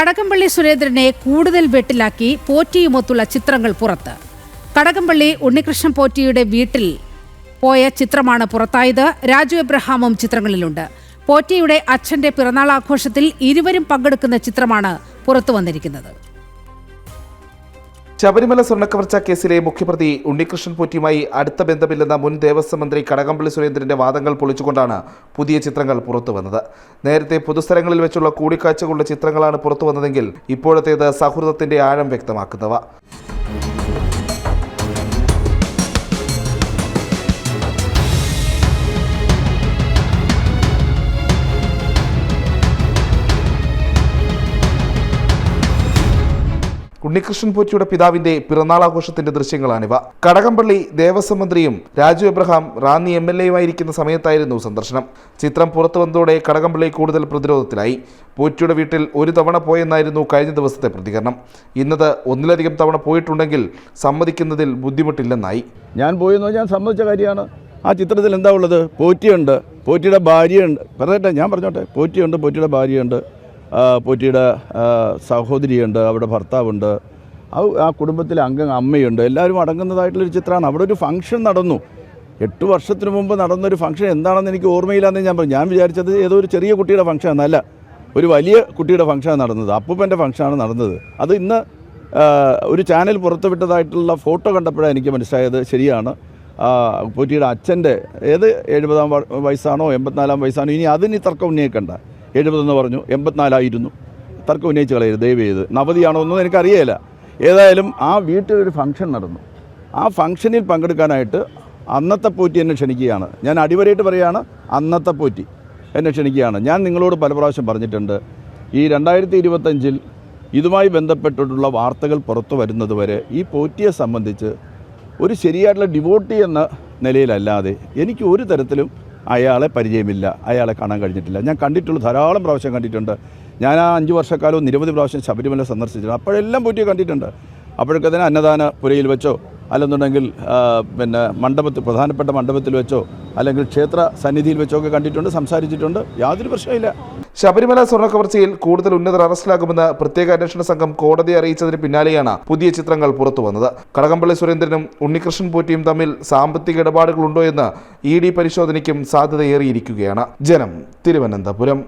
കടകംപള്ളി സുരേന്ദ്രനെ കൂടുതൽ വെട്ടിലാക്കി പോറ്റിയുമൊത്തുള്ള ചിത്രങ്ങൾ പുറത്ത്. കടകംപള്ളി ഉണ്ണികൃഷ്ണൻ പോറ്റിയുടെ വീട്ടിൽ പോയ ചിത്രമാണ് പുറത്തായത്. രാജു എബ്രഹാമും ചിത്രങ്ങളിലുണ്ട്. പോറ്റിയുടെ അച്ഛന്റെ പിറന്നാൾ ആഘോഷത്തിൽ ഇരുവരും പങ്കെടുക്കുന്ന ചിത്രമാണ് പുറത്തു വന്നിരിക്കുന്നത്. ശബരിമല സ്വർണക്കവർച്ച കേസിലെ മുഖ്യപ്രതി ഉണ്ണികൃഷ്ണൻ പോറ്റിയുമായി അടുത്ത ബന്ധമില്ലെന്ന മുൻ ദേവസ്വം മന്ത്രി കടകംപള്ളി സുരേന്ദ്രന്റെ വാദങ്ങൾ പൊളിച്ചുകൊണ്ടാണ് പുതിയ ചിത്രങ്ങൾ പുറത്തുവന്നത് നേരത്തെ പൊതുസ്ഥലങ്ങളിൽ വെച്ചുള്ള കൂടിക്കാഴ്ചകളുടെ ചിത്രങ്ങളാണ് പുറത്തുവന്നതെങ്കിൽ ഇപ്പോഴത്തേത് സൗഹൃദത്തിന്റെ ആഴം വ്യക്തമാക്കുന്നവ. ഉണ്ണികൃഷ്ണൻ പോറ്റിയുടെ പിതാവിന്റെ പിറന്നാൾ ആഘോഷത്തിന്റെ ദൃശ്യങ്ങളാണിവ. കടകംപള്ളി ദേവസ്വം മന്ത്രിയും രാജു എബ്രഹാം റാന്നി എം എൽ എയുമായിരിക്കുന്ന സമയത്തായിരുന്നു സന്ദർശനം. ചിത്രം പുറത്തു വന്നതോടെ കടകംപള്ളി കൂടുതൽ പ്രതിരോധത്തിലായി. പോറ്റിയുടെ വീട്ടിൽ ഒരു തവണ പോയെന്നായിരുന്നു കഴിഞ്ഞ ദിവസത്തെ പ്രതികരണം. ഇന്നത് ഒന്നിലധികം തവണ പോയിട്ടുണ്ടെങ്കിൽ സമ്മതിക്കുന്നതിൽ ബുദ്ധിമുട്ടില്ലെന്നായി. ഞാൻ പോയെന്ന് ഞാൻ സമ്മതിച്ച കാര്യമാണ്. ആ ചിത്രത്തിൽ എന്താ ഉള്ളത്? പോറ്റിയുണ്ട്. പോറ്റിയുടെ ഭാര്യയുണ്ട്. പറയട്ടെ ഞാൻ പറഞ്ഞോട്ടെ. പോറ്റിയുണ്ട് പോറ്റിയുടെ ഭാര്യയുണ്ട്. പോറ്റിയുടെ സഹോദരിയുണ്ട് അവിടെ ഭർത്താവുണ്ട്. ആ കുടുംബത്തിലെ അംഗം അമ്മയുണ്ട്. എല്ലാവരും അടങ്ങുന്നതായിട്ടുള്ളൊരു ചിത്രമാണ്. അവിടെ ഒരു ഫംഗ്ഷൻ നടന്നു. എട്ട് വർഷത്തിന് മുമ്പ് നടന്നൊരു ഫംഗ്ഷൻ എന്താണെന്ന് എനിക്ക് ഓർമ്മയില്ലാന്ന് ഞാൻ പറഞ്ഞു. ഞാൻ വിചാരിച്ചത് ഏതോ ഒരു ചെറിയ കുട്ടിയുടെ ഫംഗ്ഷൻ എന്നല്ല. ഒരു വലിയ കുട്ടിയുടെ ഫംഗ്ഷനാണ് നടന്നത്. അപ്പൂപ്പന്റെ ഫംഗ്ഷനാണ് നടന്നത്. അത് ഇന്ന് ഒരു ചാനൽ പുറത്തുവിട്ടതായിട്ടുള്ള ഫോട്ടോ കണ്ടപ്പോഴാണ് എനിക്ക് മനസ്സിലായത് ശരിയാണ്. പോറ്റിയുടെ അച്ഛന്റെ ഏത് എഴുപതാം വയസ്സാണോ എൺപത്തിനാലാം വയസ്സാണോ ഇനി അതിന് തർക്കം ഉന്നയിക്കണ്ട. എഴുപതെന്ന് പറഞ്ഞു എൺപത്തിനാലായിരുന്നു. തർക്കം ഉന്നയിച്ച് കളയരുത് ദയവ് ചെയ്ത്. നവതിയാണോ എന്നൊന്നും എനിക്കറിയില്ല ഏതായാലും ആ വീട്ടിലൊരു ഫംഗ്ഷൻ നടന്നു. ആ ഫംഗ്ഷനിൽ പങ്കെടുക്കാനായിട്ട് അന്നത്തെ പോറ്റി എന്നെ ക്ഷണിക്കുകയാണ്. ഞാൻ അടിവരയിട്ട് പറയുകയാണ് അന്നത്തെ പോറ്റി എന്നെ ക്ഷണിക്കുകയാണ്. ഞാൻ നിങ്ങളോട് പല പ്രാവശ്യം പറഞ്ഞിട്ടുണ്ട് ഈ രണ്ടായിരത്തി ഇരുപത്തഞ്ചിൽ ഇതുമായി ബന്ധപ്പെട്ടിട്ടുള്ള വാർത്തകൾ പുറത്തു വരുന്നത് വരെ ഈ പോറ്റിയെ സംബന്ധിച്ച് ഒരു ശരിയായിട്ടുള്ള ഡിവോട്ടി എന്ന നിലയിലല്ലാതെ എനിക്ക് ഒരു തരത്തിലും അയാളെ പരിചയമില്ല അയാളെ കാണാൻ കഴിഞ്ഞിട്ടില്ല. ഞാൻ കണ്ടിട്ടുള്ള ധാരാളം പ്രാവശ്യം കണ്ടിട്ടുണ്ട്. ഞാൻ ആ അഞ്ച് വർഷക്കാലവും നിരവധി പ്രാവശ്യം ശബരിമല സന്ദർശിച്ചിട്ടുണ്ട്. അപ്പോഴെല്ലാം പോയിട്ട് കണ്ടിട്ടുണ്ട്. അപ്പോഴൊക്കെ തന്നെ അന്നദാന പുരയിൽ വെച്ചോ അല്ലെന്നുണ്ടെങ്കിൽ പിന്നെ മണ്ഡപത്തിൽ പ്രധാനപ്പെട്ട മണ്ഡപത്തിൽ വെച്ചോ അല്ലെങ്കിൽ ക്ഷേത്ര സന്നിധിയിൽ വെച്ചോ ഒക്കെ കണ്ടിട്ടുണ്ട് സംസാരിച്ചിട്ടുണ്ട്. യാതൊരു പ്രശ്നമില്ല ശബരിമല സ്വർണക്കവർച്ചയിൽ കൂടുതൽ ഉന്നതർ അറസ്റ്റിലാകുമെന്ന് പ്രത്യേക അന്വേഷണ സംഘം കോടതിയെ അറിയിച്ചതിന് പിന്നാലെയാണ് പുതിയ ചിത്രങ്ങൾ പുറത്തു വന്നത്. കടകംപള്ളി സുരേന്ദ്രനും ഉണ്ണികൃഷ്ണൻ പോറ്റിയും തമ്മിൽ സാമ്പത്തിക ഇടപാടുകളുണ്ടോ എന്ന് ഇ ഡി പരിശോധനയ്ക്കും സാധ്യതയേറിയിരിക്കുകയാണ്. ജനം തിരുവനന്തപുരം.